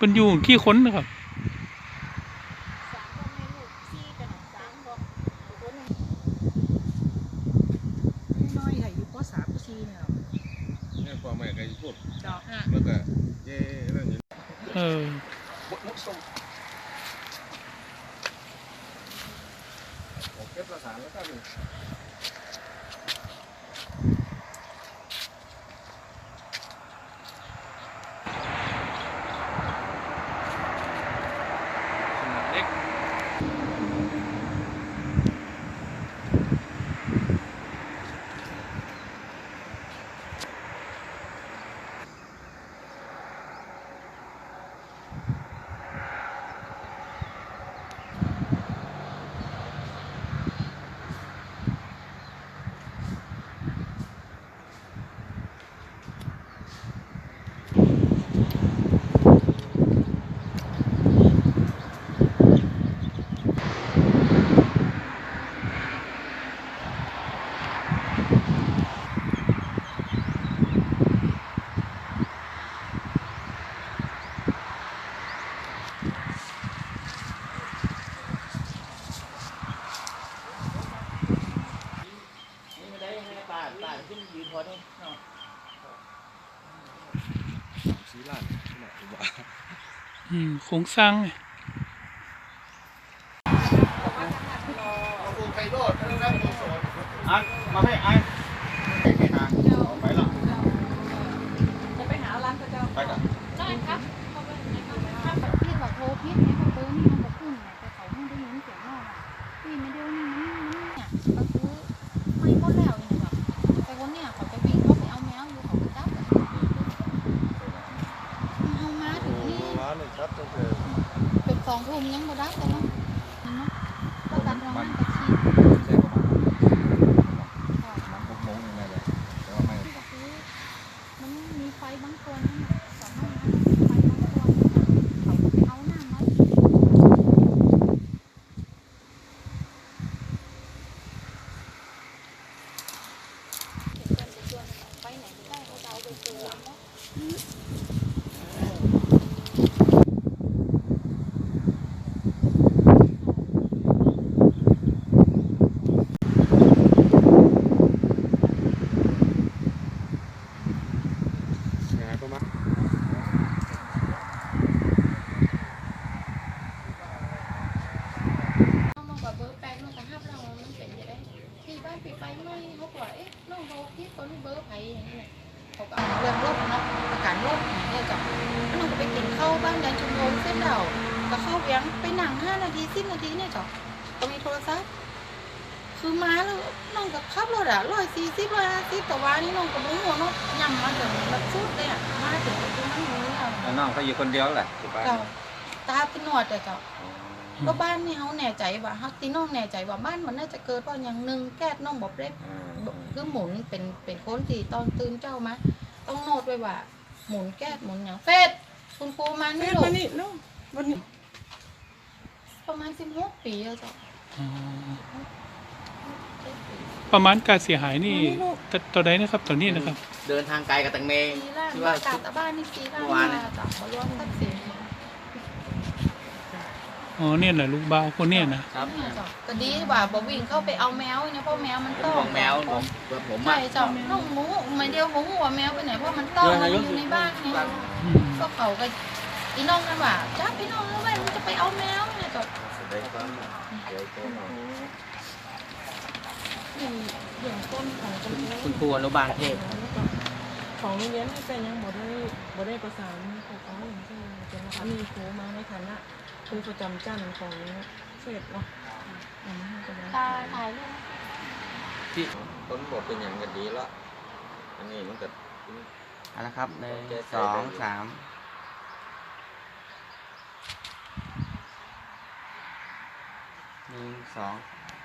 เป็นอยู่ขี้ค้นนะครับสามคนแม่ลูกสี่กันน่ะสามคนอีกคนหนึ่ง น้อยค่ะอยู่ปสามปสี่เนี่ย เนี่ยพ่อแม่ก็พูด ดอก แล้วก็เย่เรื่องนี้ เออ ผมเก็บประสานแล้วก็มี ขนาดเล็ก นี่ไม่ได้ไม่ได้ป่าป่า ขึ้นยืนพอได้เนาะสีล้านขนาดว่าอืมโครงสร้างไงเอาคนไปโดดแล้วนะคนสอนอันมาให้ไอ้ไปหาไปละ จะไปหาร้านพระเจ้า ไปกัน ได้ครับเขาไปไหนครับถ้าพี่บอกโทรพี่ให้เขาเติมนี่มันบอกขึ้นไงแต่เขาไม่ได้ยินเสียงนอกอะพี่ไม่ได้นี่มันมันเนี่ยก็คือไม่หมดแล้วเนี่ยแบบแต่วันเนี่ยเขาจะวิ่งเขาไปเอาแมวอยู่เขาไปจับอะเอามาถึงนี่ ร้านเลยครับตั้งแต่ เป็นสองทุ่มยังบ่ได้เลยเนาะเห็นไหมก็ตัดรางวัลกับชี ใช่ประมาณ พ หกโมงยังไงเลยแต่ว่าไม่ ก็คือมันมีไฟบางตัวนั่นน่ะสองห้องน้ำไฟบางตัวนั่นน่ะเขาไปเอาหน้าไม้ไปไหนก็ได้เขาจะเอาไปเตือนเนาะ งานประมาณ เอามาแบบเบอร์แปลกมันก็ห้าเรามันเป็นยังไงที่บ้า นปิดไฟไหม้เขาบอกเอ๊ะน้องเขาคิดคนเบอร์ไผอย่างนี้เขาก็เอาเรื่องรถเนาะประกันรถเนี่ยจ้ะแล้วน้องก็ไปกินข้าวบ้านยันชุมพลเส้นเดาก็เข้าเวียงไปหนังห้านาทีสิบนาทีเนี่ยจ้ะก็มีโทรศัพท์คือมาแล้วน้องกับขับรถอะร้อยสี่สิบร้อยห้าสิบแต่ว่านี่น้องกับมุ้งหัวเนาะยำมาถึงแบบสุดเลยอะมาถึงตรงนั้นเลยอะแล้วน้องเขาอยู่คนเดียวแหละอยู่บ้านเจ้าตาเป็นหนวดอะเจ้า ก็บ้านนี่เขาแน่ใจว่าเขาตีน้องแน่ใจว่าบ้านมันน่าจะเกิดเพราะอย่างหนึ่งแก๊สน้องบอกเล็บคือหมุนเป็นเป็นคนที่ตอนตื่นเจ้ามาต้องโน้ตไว้ว่า หมุนแก๊สหมุนอย่างเฟสคุณครูมานี่ลูกนี่เนาะวันนี้ประมาณสิบหกปีแล้วจ้ะอ๋อประมาณการเสียหายนี่ตตอนใดนะครับตอนนี้นะครับ เดินทางไกลกับตังเมปีล่างที่มาว่าจากบ้านนี่ปีล่างเมื่อวานมาน่ะจ้ะมารวมทรัพย์สิน อ๋อเนี่ยแหละลูกบ้าวคนเนี่ยนะครับเนี่ยจ้ะก็ดีกว่าบอวิ่งเข้าไปเอาแมวเนี่ยเพราะแมวมันผมต้องของแมวผมผมใช่อะจ้ะน้องหมูไม่เดียวหมูหัวแมวไปไหนเพราะมันต้องมันอยู่ในบ้านไงอืมก็เขาก็อีน้องกันว่าจ้าพี่น้องแล้วแม่มันจะไปเอาแมวเนี่ยจ้ะอย่างอย่างต้นของต้นไม้คุณครูอนุบาลเทพของโรงเรียนนี่เป็นยังบ่ได้บ่ได้ประสานกับเขาอย่าง ที่จะนะคะมีครูมาในฐานะครูประจำจันทร์ของเฟสเนาะอันนี้ก็ได้ตาถ่ายรูปที่ต้นบอกเป็นอย่างกันดีละอันนี้มันก็ เอาละครับหนึ่งสองสามหนึ่งสอง